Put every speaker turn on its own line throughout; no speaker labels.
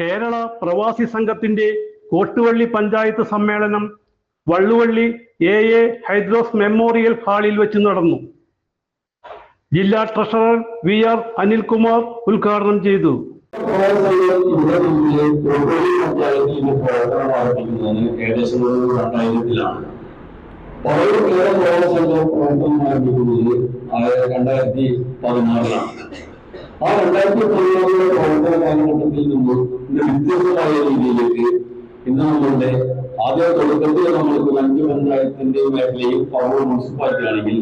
കേരള പ്രവാസി സംഘത്തിന്റെ കോട്ടുവള്ളി പഞ്ചായത്ത് സമ്മേളനം Valluvally A A Hydros memorial ഹാളിൽ വെച്ച് നടന്നു. ജില്ലാ ട്രഷറർ വി ആർ അനിൽകുമാർ ഉദ്ഘാടനം ചെയ്തു.
ഏകദേശം രണ്ടായിരത്തിലാണ് രണ്ടായിരത്തി പതിനാറിലാണ് ആ രണ്ടായിരത്തി പതിനാറിലെ പ്രവർത്തന കാലഘട്ടത്തിൽ നിന്ന് ഇന്ന് വ്യത്യസ്തമായ രീതിയിലേക്ക് ഇന്ന് നമ്മളുടെ ആദ്യ തുടക്കത്തിൽ നമ്മൾക്ക് അഞ്ച് പഞ്ചായത്തിന്റെ മേഖലയും പവർ മുനിസിപ്പാലിറ്റി ആണെങ്കിൽ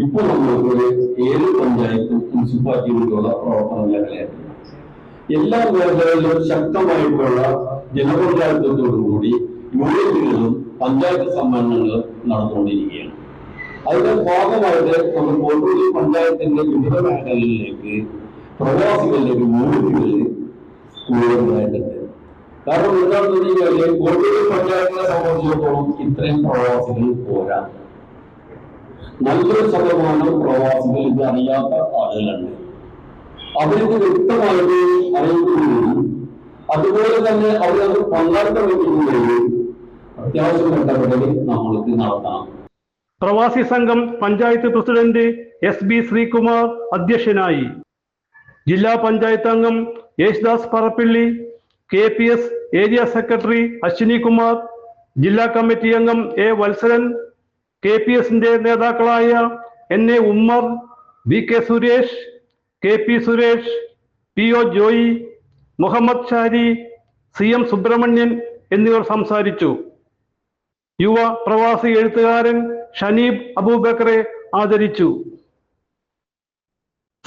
ഇപ്പോൾ നമ്മൾക്ക് ഒരു ഏഴ് പഞ്ചായത്തും മുനിസിപ്പാലിറ്റിയിലുള്ള പ്രവർത്തന മേഖലയാണ് എല്ലാ മേഖലകളിലും ശക്തമായിട്ടുള്ള ജനപഞ്ചായത്തോടുകൂടി യൂണിറ്റുകളും പഞ്ചായത്ത് സമ്മേളനങ്ങളും നടന്നുകൊണ്ടിരിക്കുകയാണ്. അതിന്റെ ഭാഗമായിട്ട് നമ്മൾ പഞ്ചായത്തിന്റെ വിവിധ മേഖലകളിലേക്ക് പ്രവാസികളിലേക്ക് യൂണിറ്റുകൾ കൂടുതലായിട്ടുണ്ട്. കാരണം വെച്ച് കഴിഞ്ഞാൽ കോട്ടൂരി പഞ്ചായത്തിനെ സംബന്ധിച്ചിടത്തോളം ഇത്രയും പ്രവാസികൾ പോരാ. നല്ലൊരു ശതമാനം പ്രവാസികൾ ഇത് അറിയാത്ത ആളുകളുണ്ട്. അവർക്ക് വ്യക്തമായിട്ട് അറിയിക്കുകയും അതുപോലെ തന്നെ അവരത് പങ്കാളിത്തം വയ്ക്കുകയും അത്യാവശ്യം ബന്ധപ്പെട്ടത് നമ്മൾക്ക് നടത്താം.
Pravasi Sangham panchayat president S B Sreekumar അധ്യക്ഷനായി. ജില്ലാ പഞ്ചായത്ത് അംഗം Yesudas Parappilly K P S area secretary Ashwini Kumar ജില്ലാ കമ്മിറ്റി അംഗം എ വത്സരൻ കെ പി എസിന്റെ നേതാക്കളായ N A Ummer V K Suresh K P Suresh P O Joy Muhammad Shari C M Subramanian എന്നിവർ സംസാരിച്ചു. യുവ പ്രവാസി എഴുത്തുകാരൻ ഷനീബ് അബൂബക്കറെ ആദരിച്ചു.